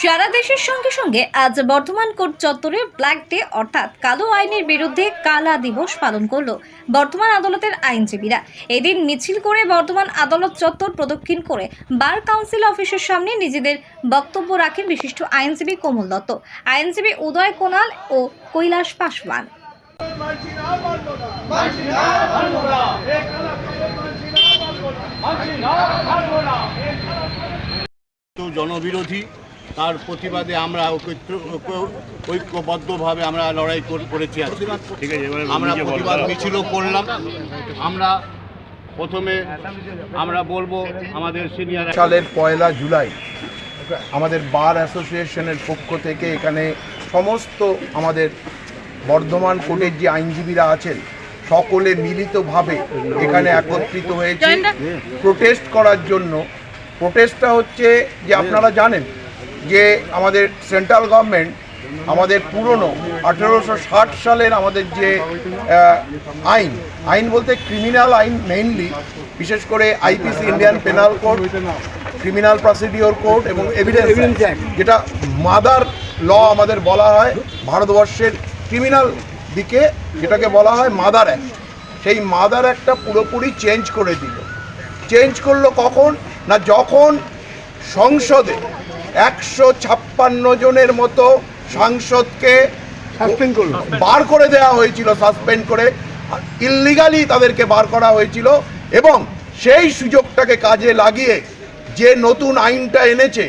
সারা দেশের সঙ্গে সঙ্গে আজ বর্ধমান কোর্ট চত্বরে ব্ল্যাক ডে, অর্থাৎ কালো আইনের বিরুদ্ধে কালা দিবস পালন করল বর্ধমান আদালতের আইনজীবীরা। এদিন মিছিল করে বর্ধমান আদালত চত্বর প্রদক্ষিণ করে বার কাউন্সিল অফিসের সামনে নিজেদের বক্তব্য রাখেন বিশিষ্ট আইনজীবী কোমল দত্ত। আইনজীবী উদয় কোনাল ও কৈলাস পাসওয়ান জনবিরোধী তার প্রতিবাদে আমরা ঐক্য- ঐক্য- ঐক্যবদ্ধভাবে আমরা লড়াই করেছি আজকে। ঠিক আছে আমরা প্রতিবাদ মিছিলও করলাম। আমরা প্রথমে আমরা বলব আমাদের সিনিয়র সালের পয়লা জুলাই আমাদের বার অ্যাসোসিয়েশনের পক্ষ থেকে এখানে সমস্ত আমাদের বর্ধমান কোর্টের যে আইনজীবীরা আছেন সকলে মিলিতভাবে এখানে একত্রিত হয়েছে। প্রোটেস্ট করার জন্য প্রোটেস্টটা হচ্ছে যে আপনারা জানেন যে আমাদের সেন্ট্রাল গভর্নমেন্ট আমাদের পুরনো আঠেরোশো ষাট সালের আমাদের যে আইন আইন বলতে ক্রিমিনাল আইন মেইনলি বিশেষ করে IPC Indian penal code criminal procedure code এবং এভিডেন্স যেটা মাদার ল আমাদের বলা হয় ভারতবর্ষের ক্রিমিনাল দিকে যেটাকে বলা হয় মাদার অ্যাক্ট সেই মাদার অ্যাক্টটা পুরোপুরি চেঞ্জ করে দিল। চেঞ্জ করল কখন? না যখন সংসদে একশো ছাপ্পান্ন জনের মতো সাংসদকে সাসপেন্ড করল। বার করে দেওয়া হয়েছিল সাসপেন্ড করে। ইললিগালি তাদেরকে বার করা হয়েছিল এবং সেই সুযোগটাকে কাজে লাগিয়ে যে নতুন আইনটা এনেছে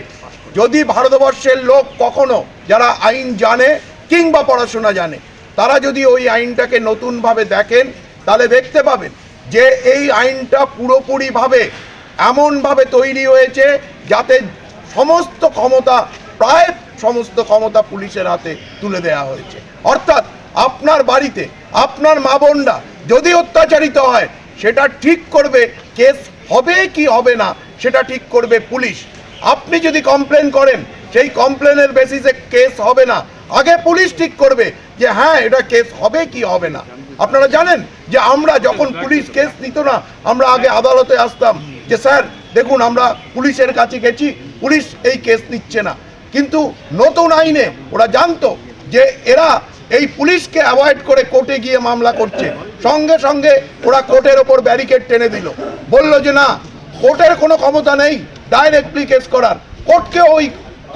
যদি ভারতবর্ষের লোক কখনো যারা আইন জানে কিংবা পড়াশোনা জানে তারা যদি ওই আইনটাকে নতুনভাবে দেখেন তাহলে দেখতে পাবেন যে এই আইনটা পুরোপুরিভাবে এমনভাবে তৈরি হয়েছে যাতে সমস্ত ক্ষমতা প্রায় সমস্ত ক্ষমতা পুলিশের হাতে তুলে দেওয়া হয়েছে। অর্থাৎ আপনার বাড়িতে আপনার মা বোনরা যদি অত্যাচারিত হয় সেটা ঠিক করবে কেস হবে কি হবে না সেটা ঠিক করবে পুলিশ। আপনি যদি কমপ্লেন করেন সেই কমপ্লেনের বেসিসে কেস হবে না। আগে পুলিশ ঠিক করবে যে হ্যাঁ এটা কেস হবে কি হবে না। আপনারা জানেন যে আমরা যখন পুলিশ কেস নিত না আমরা আগে আদালতে আসতাম যে স্যার দেখুন, আমরা পুলিশের কাছে গেছি, পুলিশ এই কেস নিচ্ছে না। কিন্তু নতুন আইনে ওরা জানতো যে এরা এই পুলিশকে অ্যাভয়েড করে কোর্টে গিয়ে মামলা করছে। সঙ্গে সঙ্গে ওরা কোর্টের ওপর ব্যারিকেড টেনে দিল। বলল যে, না, কোর্টের কোনো ক্ষমতা নেই ডাইরেক্টলি কেস করার। কোর্টকে ওই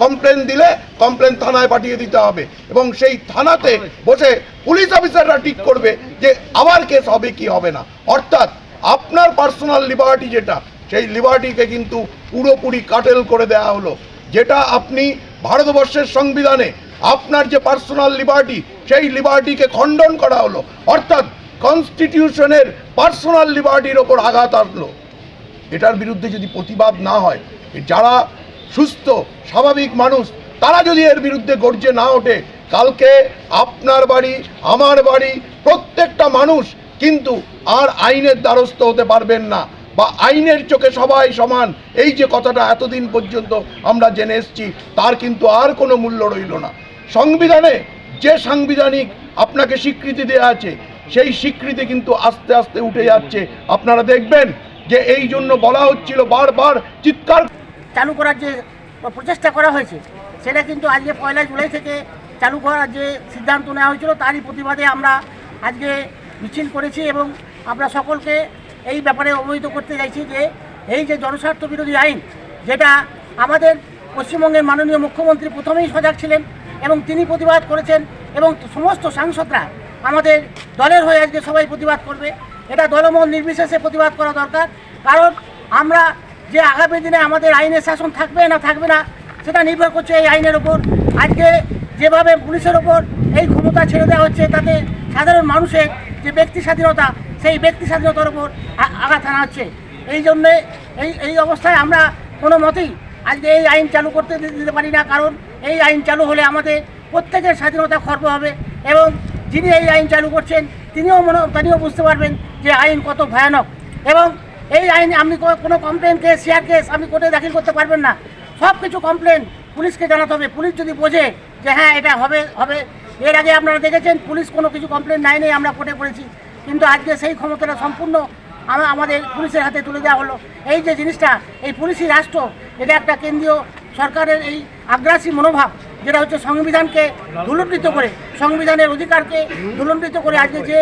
কমপ্লেন দিলে কমপ্লেন থানায় পাঠিয়ে দিতে হবে এবং সেই থানাতে বসে পুলিশ অফিসাররা ঠিক করবে যে, আবার কেস হবে কি হবে না। অর্থাৎ আপনার পার্সোনাল লিবার্টি যেটা সেই লিবার্টিকে কিন্তু পুরোপুরি কাটেল করে দেওয়া হলো। যেটা আপনি ভারতবর্ষের সংবিধানে আপনার যে পার্সোনাল লিবার্টি সেই লিবার্টিকে খণ্ডন করা হলো। অর্থাৎ কনস্টিটিউশনের পার্সোনাল লিবার্টির ওপর আঘাত আসলো। এটার বিরুদ্ধে যদি প্রতিবাদ না হয় যারা সুস্থ, স্বাভাবিক মানুষ, তারা যদি এর বিরুদ্ধে গর্জে না ওঠে, কালকে আপনার বাড়ি, আমার বাড়ি, প্রত্যেকটা মানুষ কিন্তু আর আইনের দ্বারস্থ হতে পারবেন না। বা আইনের চোখে সবাই সমান, এই যে কথাটা এতদিন পর্যন্ত আমরা জেনে এসেছি, তার কিন্তু আর কোনো মূল্য রইল না। সংবিধানে যে সাংবিধানিক আপনাকে স্বীকৃতি দেওয়া আছে, সেই স্বীকৃতি কিন্তু আস্তে আস্তে উঠে যাচ্ছে। আপনারা দেখবেন যে এই জন্য বলা হচ্ছিল বারবার চিৎকার। চালু করার যে প্রচেষ্টা করা হয়েছে, সেটা কিন্তু আজকে পয়লা জুলাই থেকে চালু করার যে সিদ্ধান্ত নেওয়া হয়েছিল, তারই প্রতিবাদে আমরা আজকে মিছিল করেছি এবং আমরা সকলকে এই ব্যাপারে অবহিত করতে চাইছি যে, এই যে জনস্বার্থ বিরোধী আইন, যেটা আমাদের পশ্চিমবঙ্গের মাননীয় মুখ্যমন্ত্রী প্রথমেই সজাগ ছিলেন এবং তিনি প্রতিবাদ করেছেন এবং সমস্ত সাংসদরা আমাদের দলের হয়ে আজকে সবাই প্রতিবাদ করবে। এটা দলমত নির্বিশেষে প্রতিবাদ করা দরকার। কারণ আমরা যে আগামী দিনে আমাদের আইনের শাসন থাকবে না থাকবে না, সেটা নির্ভর করছে এই আইনের ওপর। আজকে যেভাবে পুলিশের ওপর এই ক্ষমতা ছেড়ে দেওয়া হচ্ছে, তাতে সাধারণ মানুষের যে ব্যক্তি স্বাধীনতা সেই ব্যক্তি স্বাধীনতার ওপর আ- আঘাত আনা হচ্ছে, এই জন্যে এই এই অবস্থায় আমরা কোনো মতেই আজকে এই আইন চালু করতে দিতে পারি না। কারণ এই আইন চালু হলে আমাদের প্রত্যেকের স্বাধীনতা খর্ব হবে এবং যিনি এই আইন চালু করছেন, তিনিও মনে, তিনিও বুঝতে পারবেন যে আইন কত ভয়ানক। এবং এই আইন আপনি কোনো কমপ্লেন কেস শেয়ার কেস আপনি কোর্টে দাখিল করতে পারবেন না। সব কিছু কমপ্লেন পুলিশকে জানাতে হবে। পুলিশ যদি বোঝে যে হ্যাঁ এটা হবে হবে। এর আগে আপনারা দেখেছেন, পুলিশ কোনো কিছু কমপ্লেন নাই নেই আমরা কোর্টে করেছি কিন্তু আজকে সেই ক্ষমতাটা সম্পূর্ণ আমাদের পুলিশের হাতে তুলে দেওয়া হলো। এই যে জিনিসটা, এই পুলিশি রাষ্ট্র, এটা একটা কেন্দ্রীয় সরকারের এই আগ্রাসী মনোভাব, যেটা হচ্ছে সংবিধানকে ধুলণ্ডিত করে, সংবিধানের অধিকারকে ধুলণ্ডিত করে আজকে যে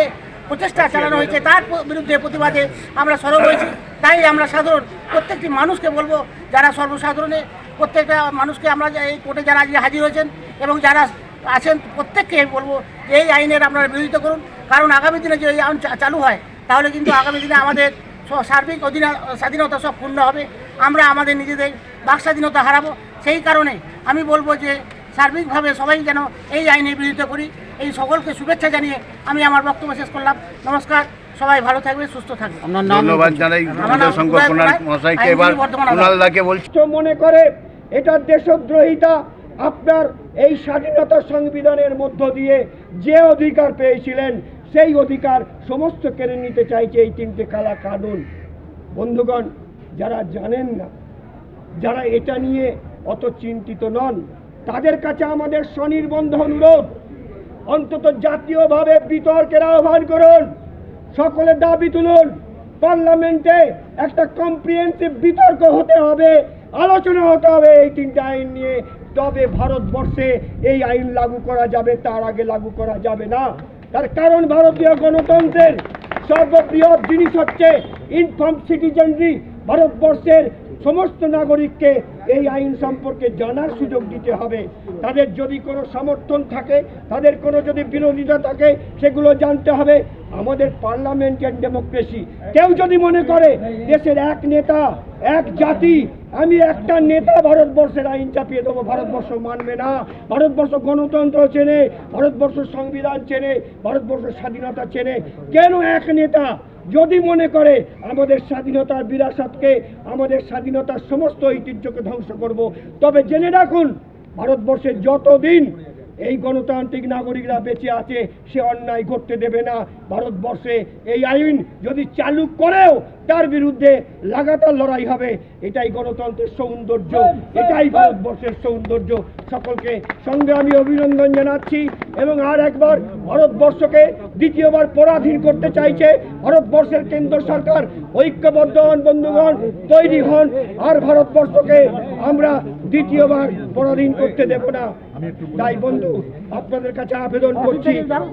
প্রচেষ্টা চালানো হয়েছে, তার বিরুদ্ধে প্রতিবাদে আমরা সরব হয়েছি। তাই আমরা সাধারণ, প্রত্যেকটি মানুষকে বলব, যারা সর্বসাধারণে প্রত্যেকটা মানুষকে আমরা এই কোর্টে যারা আজকে হাজির হয়েছেন এবং যারা আছেন, প্রত্যেককে বলব এই আইনের আপনারা বিরোধিতা করুন। কারণ আগামী দিনে যে এই আইন চালু হয় তাহলে কিন্তু আগামী দিনে আমাদের সার্বিক অধীনা স্বাধীনতা সব পূর্ণ হবে। আমরা আমাদের নিজেদের বাক স্বাধীনতা হারাবো। সেই কারণে আমি বলব যে সার্বিকভাবে সবাই যেন এই আইনের বিরোধিতা করি। এই সকলকে শুভেচ্ছা জানিয়ে আমি আমার বক্তব্য শেষ করলাম। নমস্কার সবাই ভালো থাকবে সুস্থ থাকবে ধন্যবাদ জানাই শঙ্কর উদয় কুণাল কুমার, মশাইকে এবার কুণালদাকে বলছি। মনে করে এটা দেশদ্রোহিতা আপনার এই স্বাধীনতা সংবিধানের মধ্য দিয়ে যে অধিকার পেয়েছিলেন সেই অধিকার সমস্ত কেড়ে নিতে চাইছে এই তিনটে কালা কানুন বন্ধুগণ, যারা জানেন না, যারা এটা নিয়ে অত চিন্তিত নন, তাদের কাছে আমাদের স্বনির্বন্ধ অনুরোধ, অন্তত জাতীয়ভাবে বিতর্কের আহ্বান করুন, সকলে দাবি তুলুন, পার্লামেন্টে একটা কম্প্রিহেন্সিভ বিতর্ক হতে হবে, আলোচনা হতে হবে এই তিনটে আইন নিয়ে। তবে ভারতবর্ষে এই আইন লাগু করা যাবে, তার আগে লাগু করা যাবে না। তার কারণ ভারতীয় গণতন্ত্রের সর্ববৃহৎ জিনিস হচ্ছে ইনফর্ম সিটিজেনরি ভারতবর্ষের সমস্ত নাগরিককে এই আইন সম্পর্কে জানার সুযোগ দিতে হবে। তাদের যদি কোনো সমর্থন থাকে, তাদের কোনো যদি বিরোধিতা থাকে, সেগুলো জানতে হবে। আমাদের পার্লামেন্টের ডেমোক্রেসি কেউ যদি মনে করে, দেশের এক নেতা, এক জাতি আমি একটা নেতা ভারতবর্ষের আইন চাপিয়ে দেবো। ভারতবর্ষ মানবে না। ভারতবর্ষ গণতন্ত্র চেনে, ভারতবর্ষ সংবিধান চেনে, ভারতবর্ষ স্বাধীনতা চেনে। কেন এক নেতা যদি মনে করে আমাদের স্বাধীনতার বিরাসতকে, আমাদের স্বাধীনতার সমস্ত ঐতিহ্যকে ধ্বংস করব, তবে জেনে রাখুন ভারতবর্ষের যতদিন এই গণতান্ত্রিক নাগরিকরা বেঁচে আছে সে অন্যায় করতে দেবে না। ভারতবর্ষে এই আইন যদি চালু করেও তার বিরুদ্ধে লাগাতার লড়াই হবে এটাই গণতন্ত্রের সৌন্দর্য এটাই ভারতবর্ষের সৌন্দর্য। সকলকে সংগ্রামী অভিনন্দন জানাচ্ছি এবং আর একবার ভারতবর্ষকে দ্বিতীয়বার পরাধীন করতে চাইছে ভারতবর্ষের কেন্দ্র সরকার। ঐক্যবদ্ধ হন বন্ধুগণ তৈরি হন আর ভারতবর্ষকে আমরা দ্বিতীয়বার পরাধীন করতে দেব না। তাই বন্ধু আপনাদের কাছে আবেদন করছি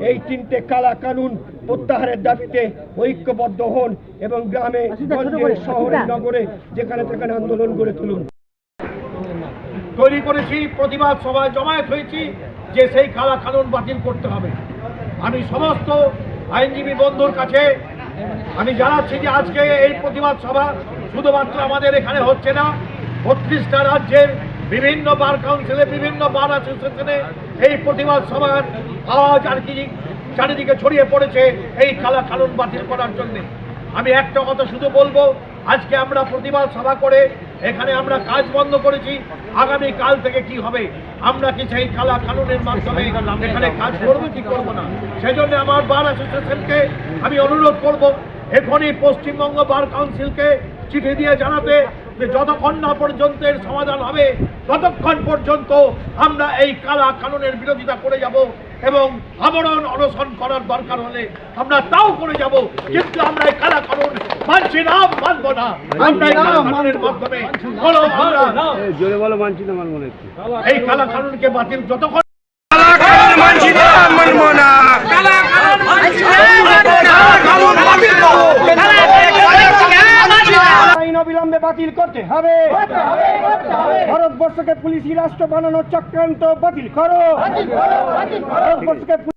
এই তিনটে কালা কানুন প্রত্যাহারের দাবিতে ঐক্যবদ্ধ হন এবং গ্রামে গঞ্জে শহরে নগরে যেখানে সেখানে আন্দোলন গড়ে তুলুন। তৈরি করেছি প্রতিবাদ সভায় জমায়েত হয়েছি যে সেই কালা কানুন বাতিল করতে হবে। আমি সমস্ত আইনজীবী বন্ধুর কাছে আমি জানাচ্ছি যে আজকে এই প্রতিবাদ সভা শুধুমাত্র আমাদের এখানে হচ্ছে না বত্রিশটা রাজ্যের বিভিন্ন বার কাউন্সিলে বিভিন্ন বার অ্যাসোসিয়েশনে এই প্রতিবাদ সভার আওয়াজ আর কি চারিদিকে ছড়িয়ে পড়েছে এই কালা কানুন বাতিল করার জন্যে। আমি একটা কথা শুধু বলব, আজকে আমরা প্রতিবাদ সভা করে এখানে আমরা কাজ বন্ধ করেছি, আগামী কাল থেকে কি হবে, আমরা কি সেই কালা কানুনের মাধ্যমে এখানে কাজ করব কি করব না? সেজন্য আমার বার অ্যাসোসিয়েশনকে আমি অনুরোধ করব, এখনই পশ্চিমবঙ্গ বার কাউন্সিলকে চিঠি দিয়ে জানাতে যে যতক্ষণ না পর্যন্ত এর সমাধান হবে ততক্ষণ পর্যন্ত আমরা এই কালা কানুনের বিরোধিতা করে যাব এবং আমরণ অনশন করার দরকার হলে আমরা তাও করে যাব। কিন্তু আমরা এই কালা কানুন মানছি না মানব না। আমরা এই কালা কানুনের মাধ্যমে বলো আমরা জোরে বলো মানছি না মানবো না এই কালা কানুনকে বাতিল যতক্ষণ অবিলম্বে বাতিল করতে হবে। ভারতবর্ষকে পুলিশি রাষ্ট্র বানানোর চক্রান্ত বাতিল করো। ভারতবর্ষকে